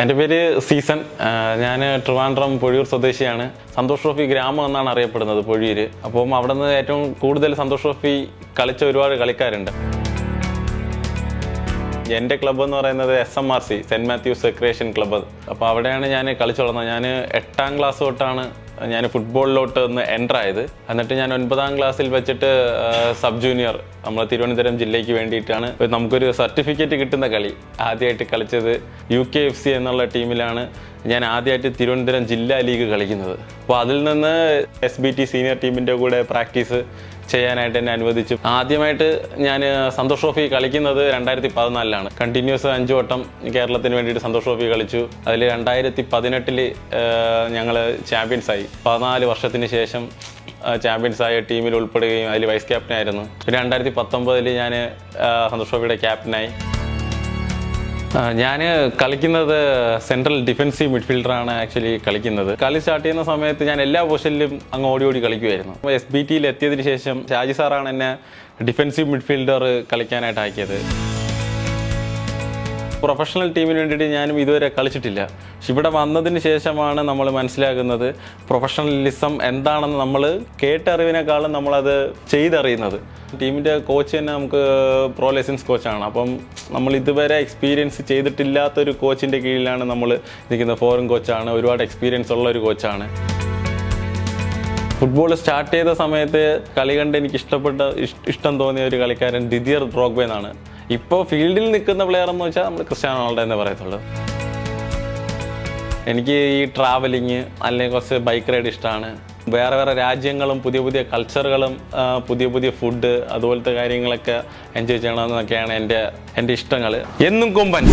എന്റെ പേര് സീസൺ. ഞാൻ ട്രിവാൻഡ്രം പൊഴിയൂർ സ്വദേശിയാണ്. സന്തോഷ് ട്രോഫി ഗ്രാമം എന്നാണ് അറിയപ്പെടുന്നത് പൊഴിയൂർ അപ്പം അവിടെ നിന്ന് ഏറ്റവും കൂടുതൽ സന്തോഷ് ട്രോഫി കളിച്ച ഒരുപാട് കളിക്കാരുണ്ട്. എന്റെ ക്ലബ്ബ് എന്ന് പറയുന്നത് S M R C saint Matthews recreation club. അപ്പോൾ അവിടെയാണ് ഞാൻ കളിച്ചു വളർന്നത് ഞാൻ എട്ടാം ക്ലാസ് തൊട്ടാണ് ഞാൻ ഫുട്ബോളിലോട്ട് ഒന്ന് എന്റർ ആയത്. എന്നിട്ട് ഞാൻ ഒൻപതാം ക്ലാസ്സിൽ വെച്ചിട്ട് സബ് ജൂനിയർ നമ്മൾ തിരുവനന്തപുരം ജില്ലയ്ക്ക് വേണ്ടിയിട്ടാണ് നമുക്കൊരു സർട്ടിഫിക്കറ്റ് കിട്ടുന്ന കളി ആദ്യമായിട്ട് കളിച്ചത് യു കെ എഫ് സി എന്നുള്ള ടീമിലാണ് ഞാൻ ആദ്യമായിട്ട് തിരുവനന്തപുരം ജില്ലാ ലീഗ് കളിക്കുന്നത്. അപ്പോൾ അതിൽ നിന്ന് എസ് ബി ടി സീനിയർ ടീമിന്റെ കൂടെ പ്രാക്ടീസ് ചെയ്യാനായിട്ട് എന്നെ അനുവദിച്ചു. ആദ്യമായിട്ട് ഞാൻ സന്തോഷ് ട്രോഫി കളിക്കുന്നത് രണ്ടായിരത്തി പതിനാലിലാണ് കണ്ടിന്യൂസ് അഞ്ചു വട്ടം കേരളത്തിന് വേണ്ടിയിട്ട് സന്തോഷ് ട്രോഫി കളിച്ചു. അതിൽ രണ്ടായിരത്തി പതിനെട്ടിൽ ഞങ്ങൾ ചാമ്പ്യൻസായി പതിനാല് വർഷത്തിന് ശേഷം ചാമ്പ്യൻസ് ആയ ടീമിൽ ഉൾപ്പെടുകയും അതിൽ വൈസ് ക്യാപ്റ്റൻ ആയിരുന്നു. പിന്നെ രണ്ടായിരത്തി പത്തൊമ്പതിൽ ഞാൻ സന്തോഷ് ട്രോഫിയുടെ ക്യാപ്റ്റനായി ഞാൻ കളിക്കുന്നത് സെൻട്രൽ ഡിഫൻസീവ് മിഡ്ഫീൽഡറാണ് ആക്ച്വലി കളിക്കുന്നത്. കളി സ്റ്റാർട്ട് ചെയ്യുന്ന സമയത്ത് ഞാൻ എല്ലാ പൊസിഷനിലും അങ്ങ് ഓടി ഓടി കളിക്കുമായിരുന്നു അപ്പോൾ എസ് ബി ടിയിൽ എത്തിയതിന് ശേഷം ഷാജി സാറാണ് എന്നെ ഡിഫൻസീവ് മിഡ്ഫീൽഡർ കളിക്കാനായിട്ട് ആക്കിയത് പ്രൊഫഷണൽ ടീമിന് വേണ്ടിയിട്ട് ഞാനും ഇതുവരെ കളിച്ചിട്ടില്ല. ഇവിടെ വന്നതിന് ശേഷമാണ് നമ്മൾ മനസ്സിലാക്കുന്നത് പ്രൊഫഷണലിസം എന്താണെന്ന് നമ്മൾ കേട്ടറിവിനേക്കാളും നമ്മളത് ചെയ്തറിയുന്നത്. ടീമിന്റെ കോച്ച് തന്നെ നമുക്ക് പ്രോ ലൈസൻസ് കോച്ചാണ് അപ്പം നമ്മൾ ഇതുവരെ എക്സ്പീരിയൻസ് ചെയ്തിട്ടില്ലാത്തൊരു കോച്ചിന്റെ കീഴിലാണ് നമ്മൾ നിൽക്കുന്നത് ഫോറിൻ കോച്ചാണ് ഒരുപാട് എക്സ്പീരിയൻസ് ഉള്ള ഒരു കോച്ചാണ് ഫുട്ബോൾ സ്റ്റാർട്ട് ചെയ്ത സമയത്ത് കളി കണ്ട് എനിക്ക് ഇഷ്ടപ്പെട്ട ഇഷ്ടം തോന്നിയ ഒരു കളിക്കാരൻ ദിദിയർ ഡ്രോഗ്ബെ എന്നാണ് ഇപ്പോൾ ഫീൽഡിൽ നിൽക്കുന്ന പ്ലെയർ എന്ന് വെച്ചാൽ നമ്മൾ ക്രിസ്ത്യാനോ റൊണാൾഡോ എന്നേ പറയത്തുള്ളൂ. എനിക്ക് ഈ ട്രാവലിങ് അല്ലെങ്കിൽ കുറച്ച് ബൈക്ക് റൈഡ് ഇഷ്ടമാണ് വേറെ വേറെ രാജ്യങ്ങളും പുതിയ പുതിയ കൾച്ചറുകളും പുതിയ പുതിയ ഫുഡ് അതുപോലത്തെ കാര്യങ്ങളൊക്കെ എൻജോയ് ചെയ്യണമെന്നൊക്കെയാണ് എന്റെ എന്റെ ഇഷ്ടങ്ങൾ എന്നും കൊമ്പൻ.